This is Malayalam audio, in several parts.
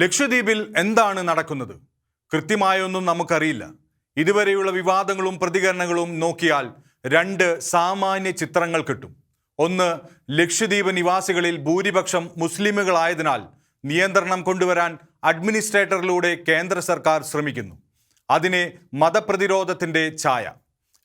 ലക്ഷദ്വീപിൽ എന്താണ് നടക്കുന്നത്? കൃത്യമായൊന്നും നമുക്കറിയില്ല. ഇതുവരെയുള്ള വിവാദങ്ങളും പ്രതികരണങ്ങളും നോക്കിയാൽ രണ്ട് സാമാന്യ ചിത്രങ്ങൾ കിട്ടും. ഒന്ന് ലക്ഷദ്വീപ് നിവാസികളിൽ ഭൂരിപക്ഷം മുസ്ലിമുകളായതിനാൽ നിയന്ത്രണം കൊണ്ടുവരാൻ അഡ്മിനിസ്ട്രേറ്ററിലൂടെ കേന്ദ്ര സർക്കാർ ശ്രമിക്കുന്നു. അതിനെ മതപ്രതിരോധത്തിന്റെ ഛായ.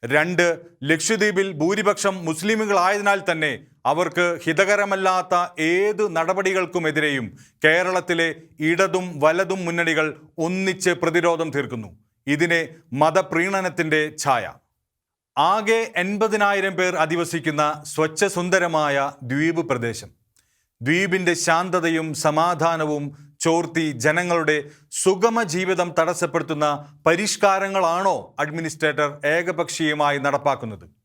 രണ്ട് ലക്ഷദ്വീപിൽ ഭൂരിപക്ഷം മുസ്ലിമുകളായതിനാൽ തന്നെ അവർക്ക് ഹിതകരമല്ലാത്ത ഏത് നടപടികൾക്കുമെതിരെയും കേരളത്തിലെ ഇടതും വലതും മുന്നണികൾ ഒന്നിച്ച് പ്രതിരോധം തീർക്കുന്നു. ഇതിനെ മതപ്രീണനത്തിന്റെ ഛായ. ആകെ എൺപതിനായിരം പേർ അധിവസിക്കുന്ന സ്വച്ഛസുന്ദരമായ ദ്വീപ് പ്രദേശം. ദ്വീപിന്റെ ശാന്തതയും സമാധാനവും ചോർത്തി ജനങ്ങളുടെ സുഗമ ജീവിതം തടസ്സപ്പെടുത്തുന്ന പരിഷ്കാരങ്ങളാണോ അഡ്മിനിസ്ട്രേറ്റർ ഏകപക്ഷീയമായി നടപ്പാക്കുന്നത്?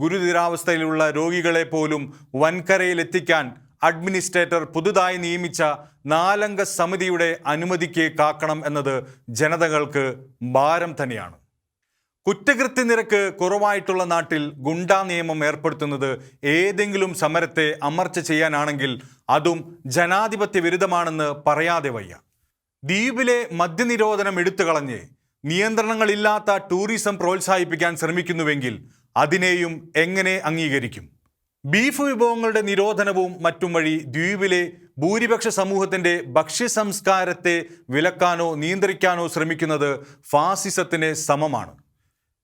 ഗുരുതരാവസ്ഥയിലുള്ള രോഗികളെ പോലും വൻകരയിലെത്തിക്കാൻ അഡ്മിനിസ്ട്രേറ്റർ പുതുതായി നിയമിച്ച നാലംഗ സമിതിയുടെ അനുമതിക്ക് കാക്കണം എന്നത് ജനതകൾക്ക് ഭാരം തന്നെയാണ്. കുറ്റകൃത്യ നിരക്ക് കുറവായിട്ടുള്ള നാട്ടിൽ ഗുണ്ടാ നിയമം ഏർപ്പെടുത്തുന്നത് ഏതെങ്കിലും സമരത്തെ അമർച്ച ചെയ്യാനാണെങ്കിൽ അതും ജനാധിപത്യ വിരുദ്ധമാണെന്ന് പറയാതെ വയ്യ. ദ്വീപിലെ മദ്യനിരോധനം എടുത്തു കളഞ്ഞ് നിയന്ത്രണങ്ങളില്ലാത്ത ടൂറിസം പ്രോത്സാഹിപ്പിക്കാൻ ശ്രമിക്കുന്നുവെങ്കിൽ അതിനെയും എങ്ങനെ അംഗീകരിക്കും? ബീഫ് വിഭവങ്ങളുടെ നിരോധനവും മറ്റും വഴി ദ്വീപിലെ ഭൂരിപക്ഷ സമൂഹത്തിന്റെ ഭക്ഷ്യസംസ്കാരത്തെ വിലക്കാനോ നിയന്ത്രിക്കാനോ ശ്രമിക്കുന്നത് ഫാസിസത്തിന് സമമാണ്.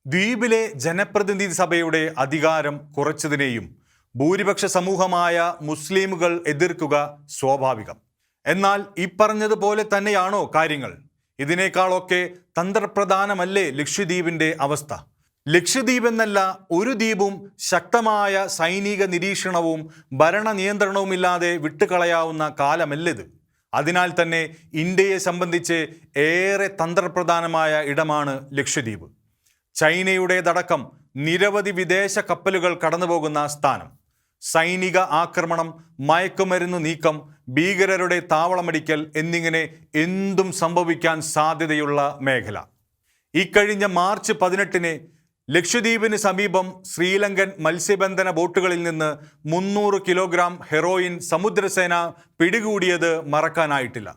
ദ്വീപിലെ ജനപ്രതിനിധി സഭയുടെ അധികാരം കുറച്ചതിനെയും ഭൂരിപക്ഷ സമൂഹമായ മുസ്ലിമുകൾ എതിർക്കുക സ്വാഭാവികം. എന്നാൽ ഇപ്പറഞ്ഞതുപോലെ പറഞ്ഞതുപോലെ തന്നെയാണോ കാര്യങ്ങൾ? ഇതിനേക്കാളൊക്കെ തന്ത്രപ്രധാനമല്ലേ ലക്ഷദ്വീപിന്റെ അവസ്ഥ? ലക്ഷദ്വീപ് എന്നല്ല ഒരു ദ്വീപും ശക്തമായ സൈനിക നിരീക്ഷണവും ഭരണ നിയന്ത്രണവുമില്ലാതെ വിട്ടുകളയാവുന്ന കാലമല്ലത്. അതിനാൽ തന്നെ ഇന്ത്യയെ സംബന്ധിച്ച് ഏറെ തന്ത്രപ്രധാനമായ ഇടമാണ് ലക്ഷദ്വീപ്. ചൈനയുടേതടക്കം നിരവധി വിദേശ കപ്പലുകൾ കടന്നുപോകുന്ന സ്ഥാനം. സൈനിക ആക്രമണം മയക്കുമരുന്ന് നീക്കം ഭീകരരുടെ താവളമടിക്കൽ എന്നിങ്ങനെ എന്തും സംഭവിക്കാൻ സാധ്യതയുള്ള മേഖല. ഇക്കഴിഞ്ഞ മാർച്ച് പതിനെട്ടിന് ലക്ഷദ്വീപിന് സമീപം ശ്രീലങ്കൻ മത്സ്യബന്ധന ബോട്ടുകളിൽ നിന്ന് മുന്നൂറ് കിലോഗ്രാം ഹെറോയിൻ സമുദ്രസേന പിടികൂടിയത് മറക്കാനായിട്ടില്ല.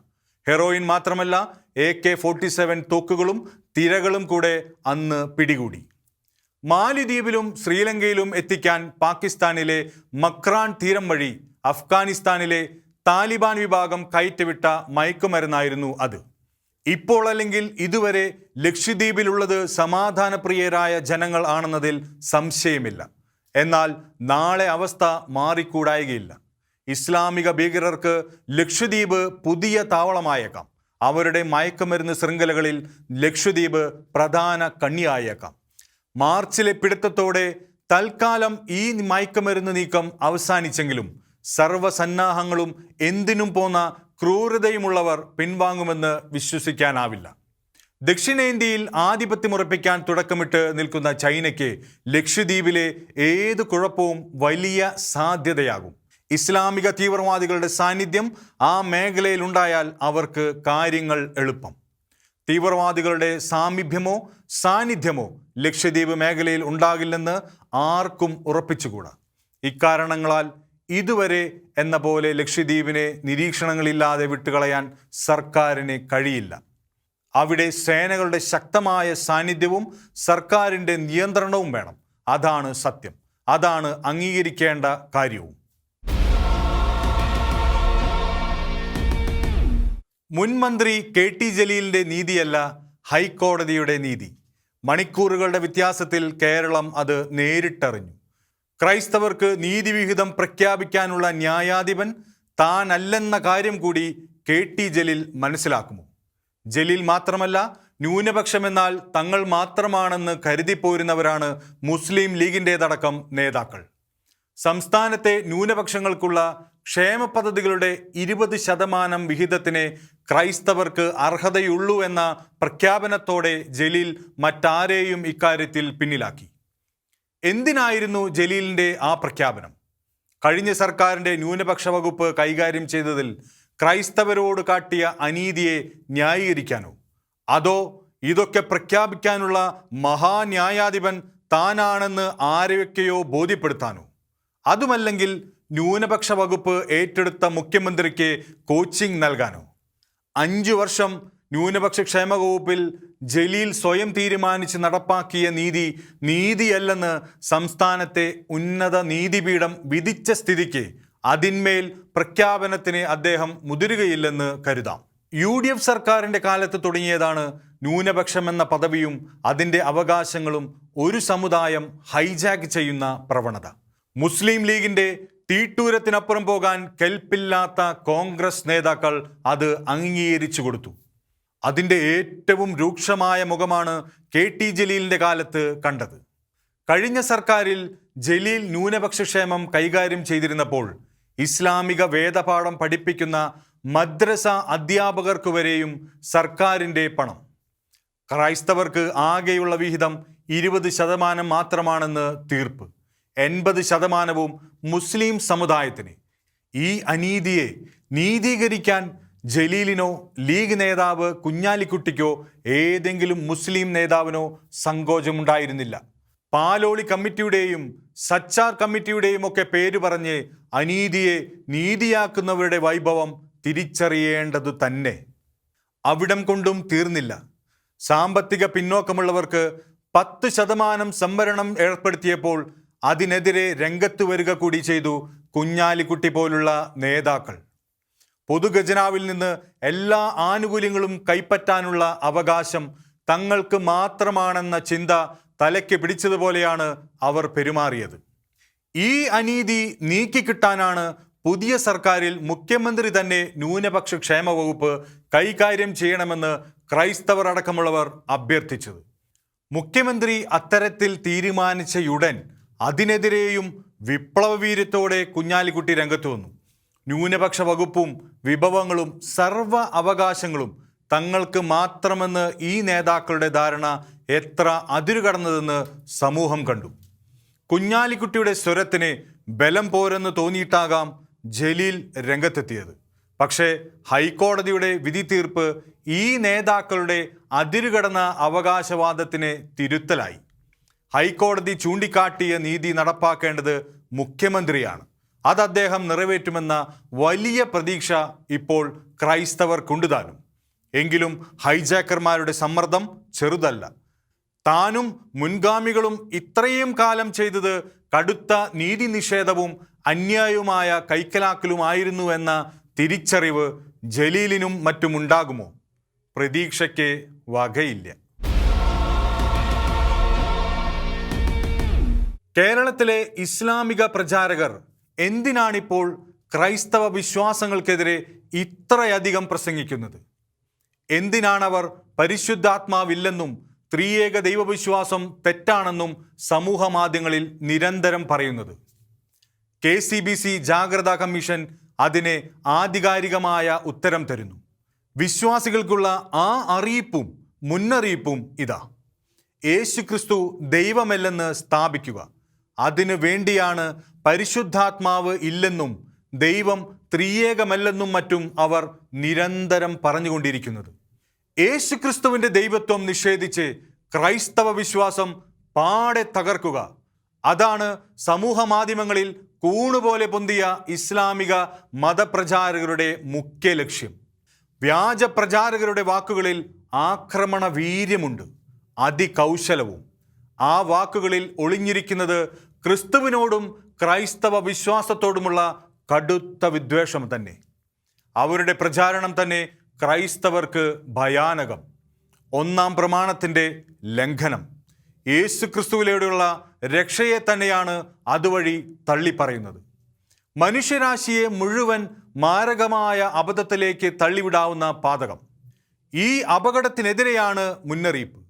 ഹെറോയിൻ മാത്രമല്ല എ കെ ഫോർട്ടി സെവൻ തോക്കുകളും തിരകളും കൂടെ അന്ന് പിടികൂടി. മാലിദ്വീപിലും ശ്രീലങ്കയിലും എത്തിക്കാൻ പാകിസ്ഥാനിലെ മക്രാൻ തീരം വഴി അഫ്ഗാനിസ്ഥാനിലെ താലിബാൻ വിഭാഗം കയറ്റിവിട്ട മയക്കുമരുന്നായിരുന്നു അത്. ഇപ്പോൾ അല്ലെങ്കിൽ ഇതുവരെ ലക്ഷദ്വീപിലുള്ളത് സമാധാനപ്രിയരായ ജനങ്ങൾ ആണെന്നതിൽ സംശയമില്ല. എന്നാൽ നാളെ അവസ്ഥ മാറിക്കൂടായികയില്ല. ഇസ്ലാമിക ഭീകരർക്ക് ലക്ഷദ്വീപ് പുതിയ താവളമായേക്കാം. അവരുടെ മയക്കുമരുന്ന് ശൃംഖലകളിൽ ലക്ഷദ്വീപ് പ്രധാന കണ്ണിയായേക്കാം. മാർച്ചിലെ പിടുത്തത്തോടെ തൽക്കാലം ഈ മയക്കുമരുന്ന് നീക്കം അവസാനിച്ചെങ്കിലും സർവസന്നാഹങ്ങളും എന്തിനും പോന്ന ക്രൂരതയുമുള്ളവർ പിൻവാങ്ങുമെന്ന് വിശ്വസിക്കാനാവില്ല. ദക്ഷിണേന്ത്യയിൽ ആധിപത്യമുറപ്പിക്കാൻ തുടക്കമിട്ട് നിൽക്കുന്ന ചൈനയ്ക്ക് ലക്ഷദ്വീപിലെ ഏത് കുഴപ്പവും വലിയ സാധ്യതയാകും. ഇസ്ലാമിക തീവ്രവാദികളുടെ സാന്നിധ്യം ആ മേഖലയിൽ ഉണ്ടായാൽ അവർക്ക് കാര്യങ്ങൾ എളുപ്പം. തീവ്രവാദികളുടെ സാമീപ്യമോ സാന്നിധ്യമോ ലക്ഷദ്വീപ് മേഖലയിൽ ഉണ്ടാകില്ലെന്ന് ആർക്കും ഉറപ്പിച്ചുകൂടാ. ഇക്കാരണങ്ങളാൽ ഇതുവരെ എന്ന പോലെ ലക്ഷദ്വീപിനെ നിരീക്ഷണങ്ങളില്ലാതെ വിട്ടുകളയാൻ സർക്കാരിന് കഴിയില്ല. അവിടെ സേനകളുടെ ശക്തമായ സാന്നിധ്യവും സർക്കാരിന്റെ നിയന്ത്രണവും വേണം. അതാണ് സത്യം. അതാണ് അംഗീകരിക്കേണ്ട കാര്യവും. മുൻമന്ത്രി കെ ടി ജലീലിന്റെ നീതിയല്ല ഹൈക്കോടതിയുടെ നീതി. മണിക്കൂറുകളുടെ വ്യത്യാസത്തിൽ കേരളം അത് നേരിട്ടറിഞ്ഞു. ക്രൈസ്തവർക്ക് നീതിവിഹിതം പ്രഖ്യാപിക്കാനുള്ള ന്യായാധിപൻ താനല്ലെന്ന കാര്യം കൂടി കെ ടി ജലീൽ മനസ്സിലാക്കുമോ? ജലീൽ മാത്രമല്ല ന്യൂനപക്ഷമെന്നാൽ തങ്ങൾ മാത്രമാണെന്ന് കരുതിപ്പോരുന്നവരാണ് മുസ്ലിം ലീഗിന്റെതടക്കം നേതാക്കൾ. സംസ്ഥാനത്തെ ന്യൂനപക്ഷങ്ങൾക്കുള്ള ക്ഷേമ പദ്ധതികളുടെ ഇരുപത് ശതമാനം വിഹിതത്തിന് ക്രൈസ്തവർക്ക് അർഹതയുള്ളൂ എന്ന പ്രഖ്യാപനത്തോടെ ജലീൽ മറ്റാരെയും ഇക്കാര്യത്തിൽ പിന്നിലാക്കി. എന്തിനായിരുന്നു ജലീലിന്റെ ആ പ്രഖ്യാപനം? കഴിഞ്ഞ സർക്കാരിന്റെ ന്യൂനപക്ഷ വകുപ്പ് കൈകാര്യം ചെയ്തതിൽ ക്രൈസ്തവരോട് കാട്ടിയ അനീതിയെ ന്യായീകരിക്കാനോ? അതോ ഇതൊക്കെ പ്രഖ്യാപിക്കാനുള്ള മഹാന്യായാധിപൻ താനാണെന്ന് ആരെയൊക്കെയോ ബോധ്യപ്പെടുത്താനോ? അതുമല്ലെങ്കിൽ ന്യൂനപക്ഷ വകുപ്പ് ഏറ്റെടുത്ത മുഖ്യമന്ത്രിക്ക് കോച്ചിങ് നൽകാനോ? അഞ്ചു വർഷം ന്യൂനപക്ഷ ക്ഷേമ വകുപ്പിൽ ജലീൽ സ്വയം തീരുമാനിച്ച് നടപ്പാക്കിയ നീതി നീതിയല്ലെന്ന് സംസ്ഥാനത്തെ ഉന്നത നീതിപീഠം വിധിച്ച സ്ഥിതിക്ക് അതിന്മേൽ പ്രഖ്യാപനത്തിന് അദ്ദേഹം മുതിരുകയില്ലെന്ന് കരുതാം. യു ഡി എഫ് സർക്കാരിന്റെ കാലത്ത് തുടങ്ങിയതാണ് ന്യൂനപക്ഷമെന്ന പദവിയും അതിന്റെ അവകാശങ്ങളും ഒരു സമുദായം ഹൈജാക്ക് ചെയ്യുന്ന പ്രവണത. മുസ്ലിം ലീഗിന്റെ തീട്ടൂരത്തിനപ്പുറം പോകാൻ കെൽപ്പില്ലാത്ത കോൺഗ്രസ് നേതാക്കൾ അത് അംഗീകരിച്ചു കൊടുത്തു. അതിന്റെ ഏറ്റവും രൂക്ഷമായ മുഖമാണ് കെ ടി ജലീലിന്റെ കാലത്ത് കണ്ടത്. കഴിഞ്ഞ സർക്കാരിൽ ജലീൽ ന്യൂനപക്ഷ ക്ഷേമം കൈകാര്യം ചെയ്തിരുന്നപ്പോൾ ഇസ്ലാമിക വേദപാഠം പഠിപ്പിക്കുന്ന മദ്രസ അധ്യാപകർക്ക് വരെയും സർക്കാരിന്റെ പണം. ക്രൈസ്തവർക്ക് ആകെയുള്ള വിഹിതം ഇരുപത് ശതമാനം മാത്രമാണെന്ന് തീർപ്പ്. എൺപത് ശതമാനവും മുസ്ലിം സമുദായത്തിന്. ഈ അനീതിയെ നീതീകരിക്കാൻ ജലീലിനോ ലീഗ് നേതാവ് കുഞ്ഞാലിക്കുട്ടിക്കോ ഏതെങ്കിലും മുസ്ലിം നേതാവിനോ സങ്കോചമുണ്ടായിരുന്നില്ല. പാലോളി കമ്മിറ്റിയുടെയും സച്ചാർ കമ്മിറ്റിയുടെയും ഒക്കെ പേര് പറഞ്ഞ് അനീതിയെ നീതിയാക്കുന്നവരുടെ വൈഭവം തിരിച്ചറിയേണ്ടതു തന്നെ. അവിടം കൊണ്ടും തീർന്നില്ല. സാമ്പത്തിക പിന്നോക്കമുള്ളവർക്ക് പത്ത് ശതമാനം സംവരണം ഏർപ്പെടുത്തിയപ്പോൾ അതിനെതിരെ രംഗത്ത് വരിക കൂടി ചെയ്തു കുഞ്ഞാലിക്കുട്ടി പോലുള്ള നേതാക്കൾ. പൊതുഖജനാവിൽ നിന്ന് എല്ലാ ആനുകൂല്യങ്ങളും കൈപ്പറ്റാനുള്ള അവകാശം തങ്ങൾക്ക് മാത്രമാണെന്ന ചിന്ത തലയ്ക്ക് പിടിച്ചതുപോലെയാണ് അവർ പെരുമാറിയത്. ഈ അനീതി നീക്കിക്കിട്ടാനാണ് പുതിയ സർക്കാരിൽ മുഖ്യമന്ത്രി തന്നെ ന്യൂനപക്ഷ ക്ഷേമ വകുപ്പ് കൈകാര്യം ചെയ്യണമെന്ന് ക്രൈസ്തവർ അടക്കമുള്ളവർ അഭ്യർത്ഥിച്ചത്. മുഖ്യമന്ത്രി അത്തരത്തിൽ തീരുമാനിച്ചയുടൻ അതിനെതിരെയും വിപ്ലവവീര്യത്തോടെ കുഞ്ഞാലിക്കുട്ടി രംഗത്ത് വന്നു. ന്യൂനപക്ഷ വകുപ്പും വിഭവങ്ങളും സർവ അവകാശങ്ങളും തങ്ങൾക്ക് മാത്രമെന്ന് ഈ നേതാക്കളുടെ ധാരണ എത്ര അതിരുകടന്നതെന്ന് സമൂഹം കണ്ടു. കുഞ്ഞാലിക്കുട്ടിയുടെ സ്വരത്തിന് ബലം പോരെന്ന് തോന്നിയിട്ടാകാം ജലീൽ രംഗത്തെത്തിയത്. പക്ഷേ ഹൈക്കോടതിയുടെ വിധി തീർപ്പ് ഈ നേതാക്കളുടെ അതിരുകടന്ന അവകാശവാദത്തിന് തിരുത്തലായി. ഹൈക്കോടതി ചൂണ്ടിക്കാട്ടിയ നീതി നടപ്പാക്കേണ്ടത് മുഖ്യമന്ത്രിയാണ്. അത് അദ്ദേഹം നിറവേറ്റുമെന്ന വലിയ പ്രതീക്ഷ ഇപ്പോൾ ക്രൈസ്തവർ കൊണ്ടുതാനും. എങ്കിലും ഹൈജാക്കർമാരുടെ സമ്മർദ്ദം ചെറുതല്ല. താനും മുൻഗാമികളും ഇത്രയും കാലം ചെയ്തത് കടുത്ത നീതി നിഷേധവും അന്യായവുമായ കൈക്കലാക്കലുമായിരുന്നു എന്ന തിരിച്ചറിവ് ജലീലിനും മറ്റുമുണ്ടാകുമോ? പ്രതീക്ഷയ്ക്ക് വകയില്ല. കേരളത്തിലെ ഇസ്ലാമിക പ്രചാരകർ എന്തിനാണിപ്പോൾ ക്രൈസ്തവ വിശ്വാസങ്ങൾക്കെതിരെ ഇത്രയധികം പ്രസംഗിക്കുന്നത്? എന്തിനാണവർ പരിശുദ്ധാത്മാവില്ലെന്നും ത്രിയേക ദൈവവിശ്വാസം തെറ്റാണെന്നും സമൂഹ മാധ്യമങ്ങളിൽ നിരന്തരം പറയുന്നത്? കെ സി ബി സി ജാഗ്രതാ കമ്മീഷൻ അതിനെ ആധികാരികമായ ഉത്തരം തരുന്നു. വിശ്വാസികൾക്കുള്ള ആ അറിയിപ്പും മുന്നറിയിപ്പും ഇതാ. യേശുക്രിസ്തു ദൈവമല്ലെന്ന് സ്ഥാപിക്കുക. അതിനു വേണ്ടിയാണ് പരിശുദ്ധാത്മാവ് ഇല്ലെന്നും ദൈവം ത്രിയേകമല്ലെന്നും മറ്റും അവർ നിരന്തരം പറഞ്ഞുകൊണ്ടിരിക്കുന്നത്. യേശുക്രിസ്തുവിന്റെ ദൈവത്വം നിഷേധിച്ച് ക്രൈസ്തവ വിശ്വാസം പാടെ തകർക്കുക. അതാണ് സമൂഹ മാധ്യമങ്ങളിൽ കൂണുപോലെ പൊന്തിയ ഇസ്ലാമിക മതപ്രചാരകരുടെ മുഖ്യ ലക്ഷ്യം. വ്യാജ പ്രചാരകരുടെ വാക്കുകളിൽ ആക്രമണ വീര്യമുണ്ട് അതികൗശലവും. ആ വാക്കുകളിൽ ഒളിഞ്ഞിരിക്കുന്നത് ക്രിസ്തുവിനോടും ക്രൈസ്തവ വിശ്വാസത്തോടുമുള്ള കടുത്ത വിദ്വേഷം തന്നെ. അവരുടെ പ്രചാരണം തന്നെ ക്രൈസ്തവർക്ക് ഭയാനകം. ഒന്നാം പ്രമാണത്തിന്റെ ലംഘനം. യേശു ക്രിസ്തുവിലൂടെയുള്ള രക്ഷയെ തന്നെയാണ് അതുവഴി തള്ളിപ്പറയുന്നത്. മനുഷ്യരാശിയെ മുഴുവൻ മാരകമായ അബദ്ധത്തിലേക്ക് തള്ളിവിടാവുന്ന പാതകം. ഈ അപകടത്തിനെതിരെയാണ് മുന്നറിയിപ്പ്.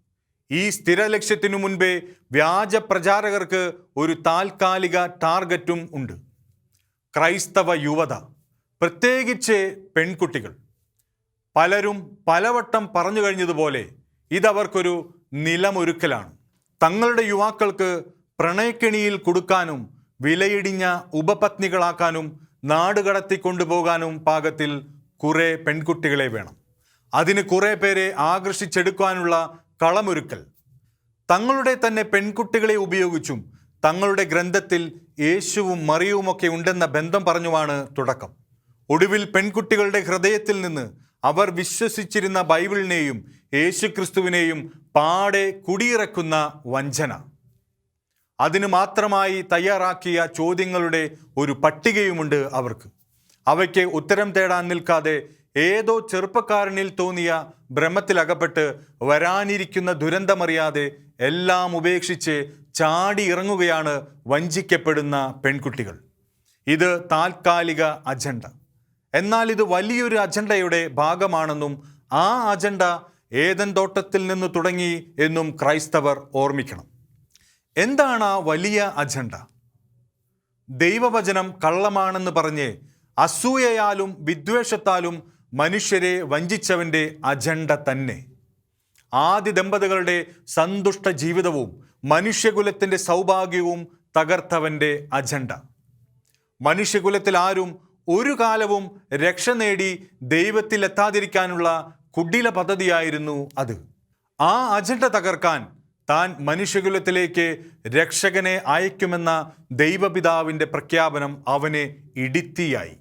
ഈ സ്ഥിര ലക്ഷ്യത്തിനു മുൻപേ വ്യാജ പ്രചാരകർക്ക് ഒരു താൽക്കാലിക ടാർഗറ്റും ഉണ്ട്. ക്രൈസ്തവ യുവത പ്രത്യേകിച്ച് പെൺകുട്ടികൾ. പലരും പലവട്ടം പറഞ്ഞു കഴിഞ്ഞതുപോലെ ഇതവർക്കൊരു നിലമൊരുക്കലാണ്. തങ്ങളുടെ യുവാക്കൾക്ക് പ്രണയക്കെണിയിൽ കൊടുക്കാനും വിലയിടിഞ്ഞ ഉപപത്നികളാക്കാനും നാടുകടത്തി കൊണ്ടുപോകാനും പാകത്തിൽ കുറേ പെൺകുട്ടികളെ വേണം. അതിന് കുറേ പേരെ ആകർഷിച്ചെടുക്കാനുള്ള കളമൊരുക്കൽ. തങ്ങളുടെ തന്നെ പെൺകുട്ടികളെ ഉപയോഗിച്ചും തങ്ങളുടെ ഗ്രന്ഥത്തിൽ യേശുവും മറിയുമൊക്കെ ഉണ്ടെന്ന ബന്ധം പറഞ്ഞുമാണ് തുടക്കം. ഒടുവിൽ പെൺകുട്ടികളുടെ ഹൃദയത്തിൽ നിന്ന് അവർ വിശ്വസിച്ചിരുന്ന ബൈബിളിനെയും യേശുക്രിസ്തുവിനെയും പാടെ കുടിയിറക്കുന്ന വഞ്ചന. അതിനു മാത്രമായി തയ്യാറാക്കിയ ചോദ്യങ്ങളുടെ ഒരു പട്ടികയുമുണ്ട് അവർക്ക്. അവയ്ക്ക് ഉത്തരം തേടാൻ നിൽക്കാതെ ഏതോ ചെറുപ്പക്കാരനിൽ തോന്നിയ ഭ്രമത്തിലകപ്പെട്ട് വരാനിരിക്കുന്ന ദുരന്തമറിയാതെ എല്ലാം ഉപേക്ഷിച്ച് ചാടി ഇറങ്ങുകയാണ് വഞ്ചിക്കപ്പെടുന്ന പെൺകുട്ടികൾ. ഇത് താൽക്കാലിക അജണ്ട. എന്നാൽ ഇത് വലിയൊരു അജണ്ടയുടെ ഭാഗമാണെന്നും ആ അജണ്ട ഏതൻ തോട്ടത്തിൽ നിന്ന് തുടങ്ങി എന്നും ക്രൈസ്തവർ ഓർമ്മിക്കണം. എന്താണ് ആ വലിയ അജണ്ട? ദൈവവചനം കള്ളമാണെന്ന് പറഞ്ഞ് അസൂയയാലും വിദ്വേഷത്താലും മനുഷ്യരെ വഞ്ചിച്ചവന്റെ അജണ്ട തന്നെ. ആദ്യ ദമ്പതികളുടെ സന്തുഷ്ട ജീവിതവും മനുഷ്യകുലത്തിന്റെ സൗഭാഗ്യവും തകർത്തവന്റെ അജണ്ട. മനുഷ്യകുലത്തിൽ ആരും ഒരു കാലവും രക്ഷ നേടി ദൈവത്തിലെത്താതിരിക്കാനുള്ള കുടില പദ്ധതിയായിരുന്നു അത്. ആ അജണ്ട തകർക്കാൻ താൻ മനുഷ്യകുലത്തിലേക്ക് രക്ഷകനെ അയക്കുമെന്ന ദൈവപിതാവിന്റെ പ്രഖ്യാപനം അവനെ ഇടിത്തിയായി.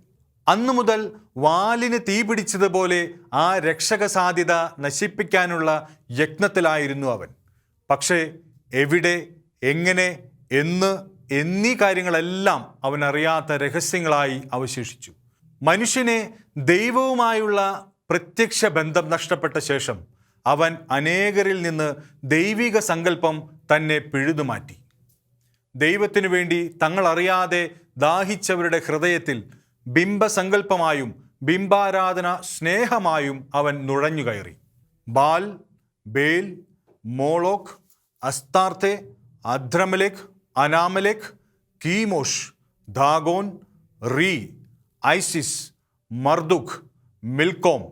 അന്നു മുതൽ വാലിന് തീ പിടിച്ചതുപോലെ ആ രക്ഷക സാധ്യത നശിപ്പിക്കാനുള്ള യത്നത്തിലായിരുന്നു അവൻ. പക്ഷേ എവിടെ എങ്ങനെ എന്ന് എന്നീ കാര്യങ്ങളെല്ലാം അവൻ അറിയാത്ത രഹസ്യങ്ങളായി അവശേഷിച്ചു. മനുഷ്യനെ ദൈവവുമായുള്ള പ്രത്യക്ഷ ബന്ധം നഷ്ടപ്പെട്ട ശേഷം അവൻ അനേകരിൽ നിന്ന് ദൈവിക സങ്കല്പം തന്നെ പിഴുതുമാറ്റി. ദൈവത്തിനു വേണ്ടി തങ്ങളറിയാതെ ദാഹിച്ചവരുടെ ഹൃദയത്തിൽ ബിംബസങ്കല്പമായും ബിംബാരാധന സ്നേഹമായും അവൻ നുഴഞ്ഞുകയറി Baal Bel Moloch Astarte Adrammelech Anammelech Chemosh Dagon Re Isis Marduk Milcom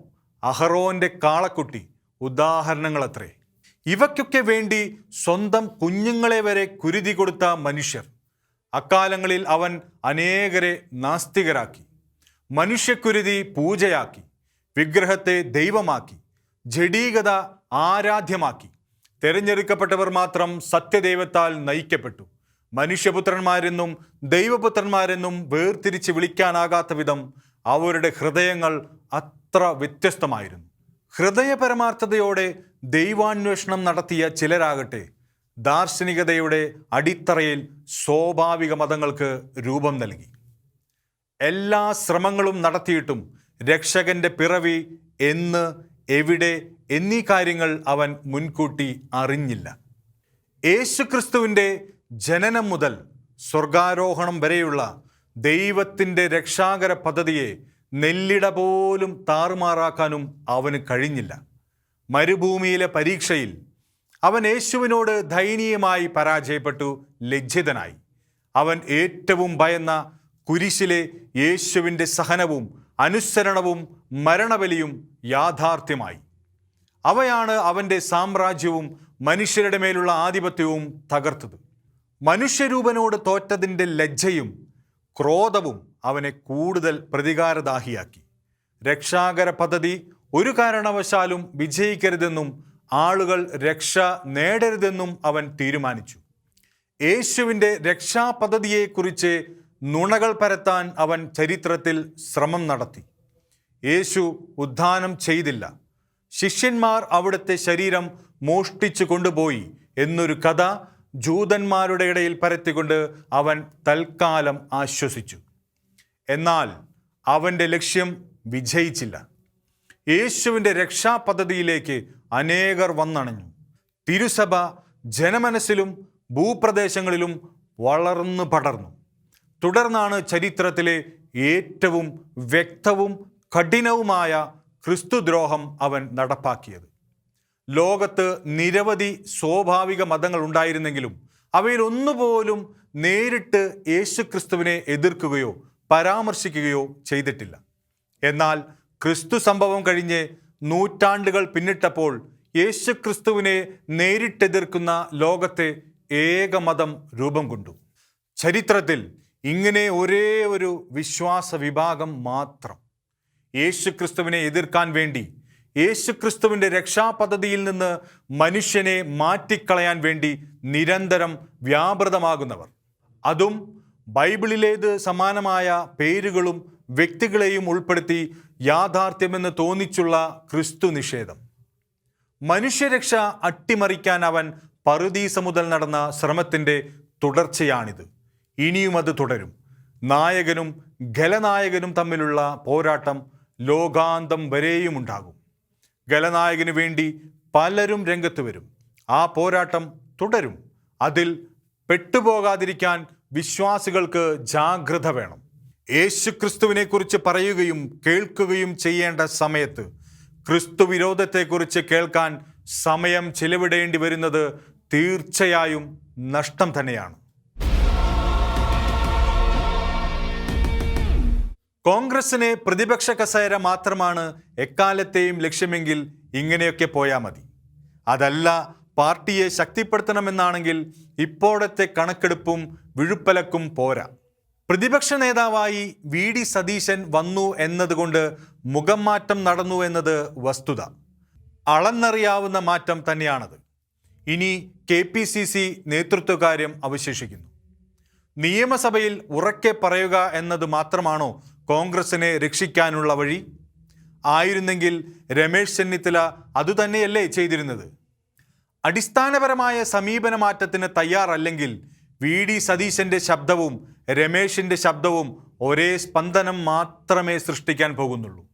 അഹറോന്റെ കാളക്കുട്ടി ഉദാഹരണങ്ങളത്രേ. ഇവയ്ക്കൊക്കെ വേണ്ടി സ്വന്തം കുഞ്ഞുങ്ങളെ വരെ കുരുതി കൊടുത്ത മനുഷ്യർ. അക്കാലങ്ങളിൽ അവൻ അനേകരെ നാസ്തികരാക്കി. മനുഷ്യക്കുരുതി പൂജയാക്കി വിഗ്രഹത്തെ ദൈവമാക്കി ജഡീകത ആരാധ്യമാക്കി. തെരഞ്ഞെടുക്കപ്പെട്ടവർ മാത്രം സത്യദൈവത്താൽ നയിക്കപ്പെട്ടു. മനുഷ്യപുത്രന്മാരെന്നും ദൈവപുത്രന്മാരെന്നും വേർതിരിച്ച് വിളിക്കാനാകാത്ത വിധം അവരുടെ ഹൃദയങ്ങൾ അത്ര വ്യത്യസ്തമായിരുന്നു. ഹൃദയപരമാർത്ഥതയോടെ ദൈവാന്വേഷണം നടത്തിയ ചിലരാകട്ടെ ദാർശനികതയുടെ അടിത്തറയിൽ സ്വാഭാവിക മതങ്ങൾക്ക് രൂപം നൽകി. എല്ലാ ശ്രമങ്ങളും നടത്തിയിട്ടും രക്ഷകന്റെ പിറവി എന്ന് എവിടെ എന്നീ കാര്യങ്ങൾ അവൻ മുൻകൂട്ടി അറിഞ്ഞില്ല. യേശുക്രിസ്തുവിന്റെ ജനനം മുതൽ സ്വർഗാരോഹണം വരെയുള്ള ദൈവത്തിന്റെ രക്ഷാകര പദ്ധതിയെ നെല്ലിട പോലും താറുമാറാക്കാനും അവന് കഴിഞ്ഞില്ല. മരുഭൂമിയിലെ പരീക്ഷയിൽ അവൻ യേശുവിനോട് ദയനീയമായി പരാജയപ്പെട്ടു ലജ്ജിതനായി. അവൻ ഏറ്റവും ഭയന്ന കുരിശിലെ യേശുവിന്റെ സഹനവും അനുസരണവും മരണബലിയും യാഥാർത്ഥ്യമായി. അവയാണ് അവന്റെ സാമ്രാജ്യവും മനുഷ്യരുടെ മേലുള്ള ആധിപത്യവും തകർത്തത്. മനുഷ്യരൂപനോട് തോറ്റതിന്റെ ലജ്ജയും ക്രോധവും അവനെ കൂടുതൽ പ്രതികാരദാഹിയാക്കി. രക്ഷാകര പദ്ധതി ഒരു കാരണവശാലും വിജയിക്കരുതെന്നും ആളുകൾ രക്ഷ നേടരുതെന്നും അവൻ തീരുമാനിച്ചു. യേശുവിന്റെ രക്ഷാപദ്ധതിയെക്കുറിച്ച് നുണകൾ പരത്താൻ അവൻ ചരിത്രത്തിൽ ശ്രമം നടത്തി. യേശു ഉദ്ധാനം ചെയ്തില്ല. ശിഷ്യന്മാർ അവിടുത്തെ ശരീരം മോഷ്ടിച്ചു കൊണ്ടുപോയി എന്നൊരു കഥ ജൂതന്മാരുടെ ഇടയിൽ പരത്തിക്കൊണ്ട് അവൻ തൽക്കാലം ആശ്വസിച്ചു. എന്നാൽ അവന്റെ ലക്ഷ്യം വിജയിച്ചില്ല. യേശുവിന്റെ രക്ഷാപദ്ധതിയിലേക്ക് അനേകർ വന്നണഞ്ഞു. തിരുസഭ ജനമനസ്സിലും ഭൂപ്രദേശങ്ങളിലും വളർന്നു പടർന്നു. തുടർന്നാണ് ചരിത്രത്തിലെ ഏറ്റവും വ്യക്തവും കഠിനവുമായ ക്രിസ്തുദ്രോഹം അവൻ നടപ്പാക്കിയത്. ലോകത്ത് നിരവധി സ്വാഭാവിക മതങ്ങൾ ഉണ്ടായിരുന്നെങ്കിലും അവയിൽ ഒന്നുപോലും നേരിട്ട് യേശുക്രിസ്തുവിനെ എതിർക്കുകയോ പരാമർശിക്കുകയോ ചെയ്തിട്ടില്ല. എന്നാൽ ക്രിസ്തു സംഭവം കഴിഞ്ഞ് നൂറ്റാണ്ടുകൾ പിന്നിട്ടപ്പോൾ യേശുക്രിസ്തുവിനെ നേരിട്ടെതിർക്കുന്ന ലോകത്തെ ഏകമതം രൂപം കൊണ്ടു. ചരിത്രത്തിൽ ഇങ്ങനെ ഒരേ ഒരു വിശ്വാസ വിഭാഗം മാത്രം യേശുക്രിസ്തുവിനെ എതിർക്കാൻ വേണ്ടി യേശുക്രിസ്തുവിന്റെ രക്ഷാപദ്ധതിയിൽ നിന്ന് മനുഷ്യനെ മാറ്റിക്കളയാൻ വേണ്ടി നിരന്തരം വ്യാപൃതമാകുന്നവർ. അതും ബൈബിളിലേത് സമാനമായ പേരുകളും വ്യക്തികളെയും ഉൾപ്പെടുത്തി യാഥാർത്ഥ്യമെന്ന് തോന്നിച്ചുള്ള ക്രിസ്തു നിഷേധം. മനുഷ്യരക്ഷ അട്ടിമറിക്കാൻ അവൻ പറുദീസ മുതൽ നടന്ന ശ്രമത്തിന്റെ തുടർച്ചയാണിത്. ഇനിയും അത് തുടരും. നായകനും ഖലനായകനും തമ്മിലുള്ള പോരാട്ടം ലോകാന്തം വരെയും ഉണ്ടാകും. ഖലനായകന് വേണ്ടി പലരും രംഗത്ത് വരും. ആ പോരാട്ടം തുടരും. അതിൽ പെട്ടുപോകാതിരിക്കാൻ വിശ്വാസികൾക്ക് ജാഗ്രത വേണം. യേശുക്രിസ്തുവിനെക്കുറിച്ച് പറയുകയും കേൾക്കുകയും ചെയ്യേണ്ട സമയത്ത് ക്രിസ്തു വിരോധത്തെക്കുറിച്ച് കേൾക്കാൻ സമയം ചിലവിടേണ്ടി വരുന്നത് തീർച്ചയായും നഷ്ടം തന്നെയാണ്. കോൺഗ്രസിന് പ്രതിപക്ഷ കസേര മാത്രമാണ് എക്കാലത്തെയും ലക്ഷ്യമെങ്കിൽ ഇങ്ങനെയൊക്കെ പോയാൽ മതി. അതല്ല പാർട്ടിയെ ശക്തിപ്പെടുത്തണമെന്നാണെങ്കിൽ ഇപ്പോഴത്തെ കണക്കെടുപ്പും വിഴുപ്പലക്കും പോരാ. പ്രതിപക്ഷ നേതാവായി വി. ഡി. സതീശൻ വന്നു എന്നതുകൊണ്ട് മുഖം മാറ്റം നടന്നു എന്നത് വസ്തുത. അളന്നറിയാവുന്ന മാറ്റം തന്നെയാണത്. ഇനി കെ പി സി സി നേതൃത്വകാര്യം അവശേഷിക്കുന്നു. നിയമസഭയിൽ ഉറക്കെ പറയുക എന്നത് മാത്രമാണോ കോൺഗ്രസിനെ രക്ഷിക്കാനുള്ള വഴി ആയിരുന്നെങ്കിൽ രമേശ് ചെന്നിത്തല അതുതന്നെയല്ലേ ചെയ്തിരുന്നത്? അടിസ്ഥാനപരമായ സമീപന മാറ്റത്തിന് തയ്യാറല്ലെങ്കിൽ വി. ഡി. സതീശന്റെ ശബ്ദവും രമേശിന്റെ ശബ്ദവും ഒരേ സ്പന്ദനം മാത്രമേ സൃഷ്ടിക്കാൻ പോകുന്നുള്ളൂ.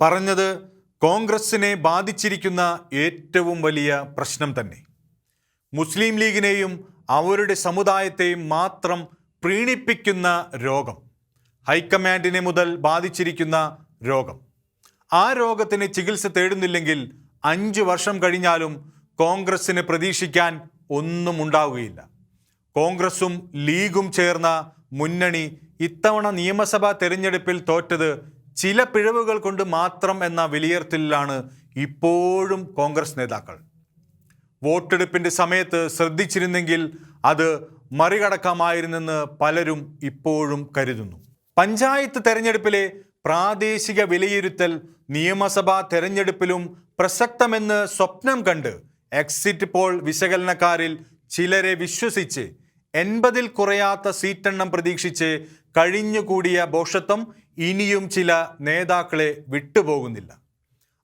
പറഞ്ഞത് കോൺഗ്രസിനെ ബാധിച്ചിരിക്കുന്ന ഏറ്റവും വലിയ പ്രശ്നം തന്നെ. മുസ്ലിം ലീഗിനെയും അവരുടെ സമുദായത്തെയും മാത്രം പ്രീണിപ്പിക്കുന്ന രോഗം. ഹൈക്കമാൻഡിനെ മുതൽ ബാധിച്ചിരിക്കുന്ന രോഗം. ആ രോഗത്തിന് ചികിത്സ തേടുന്നില്ലെങ്കിൽ അഞ്ച് വർഷം കഴിഞ്ഞാലും കോൺഗ്രസിന് പ്രതീക്ഷിക്കാൻ ഒന്നും ഉണ്ടാവുകയില്ല. കോൺഗ്രസും ലീഗും ചേർന്ന മുന്നണി ഇത്തവണ നിയമസഭാ തെരഞ്ഞെടുപ്പിൽ തോറ്റത് ചില പിഴവുകൾ കൊണ്ട് മാത്രം എന്ന വിലയിരുത്തലിലാണ് ഇപ്പോഴും കോൺഗ്രസ് നേതാക്കൾ. വോട്ടെടുപ്പിന്റെ സമയത്ത് ശ്രദ്ധിച്ചിരുന്നെങ്കിൽ അത് മറികടക്കാമായിരുന്നെന്ന് പലരും ഇപ്പോഴും കരുതുന്നു. പഞ്ചായത്ത് തെരഞ്ഞെടുപ്പിലെ പ്രാദേശിക വിലയിരുത്തൽ നിയമസഭാ തെരഞ്ഞെടുപ്പിലും പ്രസക്തമെന്ന് സ്വപ്നം കണ്ട് എക്സിറ്റ് പോൾ വിശകലനക്കാരിൽ ചിലരെ വിശ്വസിച്ച് എൺപതിൽ കുറയാത്ത സീറ്റെണ്ണം പ്രതീക്ഷിച്ച് കഴിഞ്ഞുകൂടിയ ബോഷത്വം ഇനിയും ചില നേതാക്കളെ വിട്ടുപോകുന്നില്ല.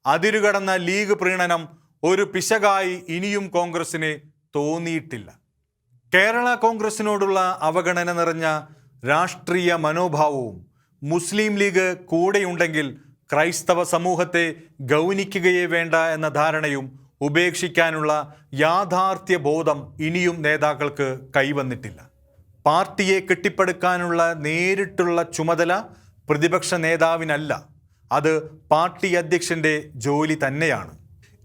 അതിരുകടന്ന ലീഗ് പ്രീണനം ഒരു പിശകായി ഇനിയും കോൺഗ്രസിന് തോന്നിയിട്ടില്ല. കേരള കോൺഗ്രസിനോടുള്ള അവഗണന നിറഞ്ഞ രാഷ്ട്രീയ മനോഭാവവും മുസ്ലിം ലീഗ് കൂടെയുണ്ടെങ്കിൽ ക്രൈസ്തവ സമൂഹത്തെ ഗൗനിക്കുകയേ വേണ്ട എന്ന ധാരണയും ഉപേക്ഷിക്കാനുള്ള യാഥാർത്ഥ്യ ബോധം ഇനിയും നേതാക്കൾക്ക് കൈവന്നിട്ടില്ല. പാർട്ടിയെ കെട്ടിപ്പടുക്കാനുള്ള നേരിട്ടുള്ള ചുമതല പ്രതിപക്ഷ നേതാവിനല്ല അത് പാർട്ടി അധ്യക്ഷന്റെ ജോലി തന്നെയാണ്.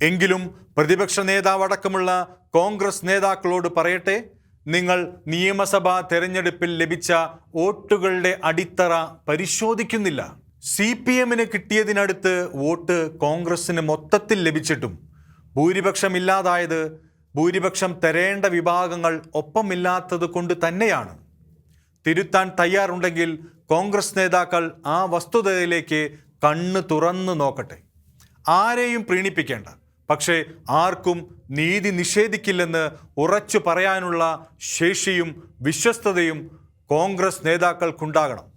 എങ്കിലും പ്രതിപക്ഷ നേതാവടക്കമുള്ള കോൺഗ്രസ് നേതാക്കളോട് പറയട്ടെ നിങ്ങൾ നിയമസഭാ തെരഞ്ഞെടുപ്പിൽ ലഭിച്ച വോട്ടുകളുടെ അടിത്തറ പരിശോധിക്കുന്നില്ല. സി പി എമ്മിന് കിട്ടിയതിനടുത്ത് വോട്ട് കോൺഗ്രസിന് മൊത്തത്തിൽ ലഭിച്ചിട്ടും. ഭൂരിപക്ഷമില്ലാതായത് ഭൂരിപക്ഷം തരേണ്ട വിഭാഗങ്ങൾ ഒപ്പമില്ലാത്തത് കൊണ്ട് തന്നെയാണ്. തിരുത്താൻ തയ്യാറുണ്ടെങ്കിൽ കോൺഗ്രസ് നേതാക്കൾ ആ വസ്തുതയിലേക്ക് കണ്ണ് തുറന്നു നോക്കട്ടെ. ആരെയും പ്രീണിപ്പിക്കേണ്ട. പക്ഷേ ആർക്കും നീതി നിഷേധിക്കില്ലെന്ന് ഉറച്ചു പറയാനുള്ള ശേഷിയും വിശ്വസ്തതയും കോൺഗ്രസ് നേതാക്കൾക്കുണ്ടാകണം.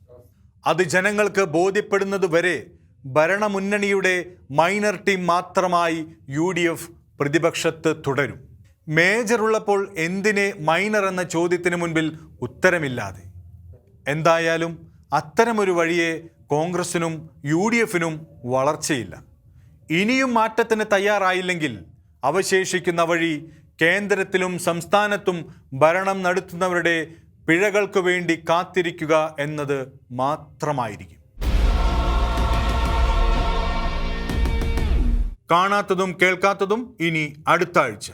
അത് ജനങ്ങൾക്ക് ബോധ്യപ്പെടുന്നത് വരെ ഭരണമുന്നണിയുടെ മൈനർ ടീം മാത്രമായി യു ഡി എഫ് പ്രതിപക്ഷത്ത് തുടരും. മേജറുള്ളപ്പോൾ എന്തിനെ മൈനർ എന്ന ചോദ്യത്തിന് മുൻപിൽ ഉത്തരമില്ലാതെ? എന്തായാലും അത്തരമൊരു വഴിയെ കോൺഗ്രസിനും യു ഡി എഫിനും വളർച്ചയില്ല. ഇനിയും മാറ്റത്തിന് തയ്യാറായില്ലെങ്കിൽ അവശേഷിക്കുന്ന വഴി കേന്ദ്രത്തിലും സംസ്ഥാനത്തും ഭരണം നടത്തുന്നവരുടെ പിഴകൾക്ക് വേണ്ടി കാത്തിരിക്കുക എന്നത് മാത്രമായിരിക്കും. കാണാത്തതും കേൾക്കാത്തതും ഇനി അടുത്ത ആഴ്ച.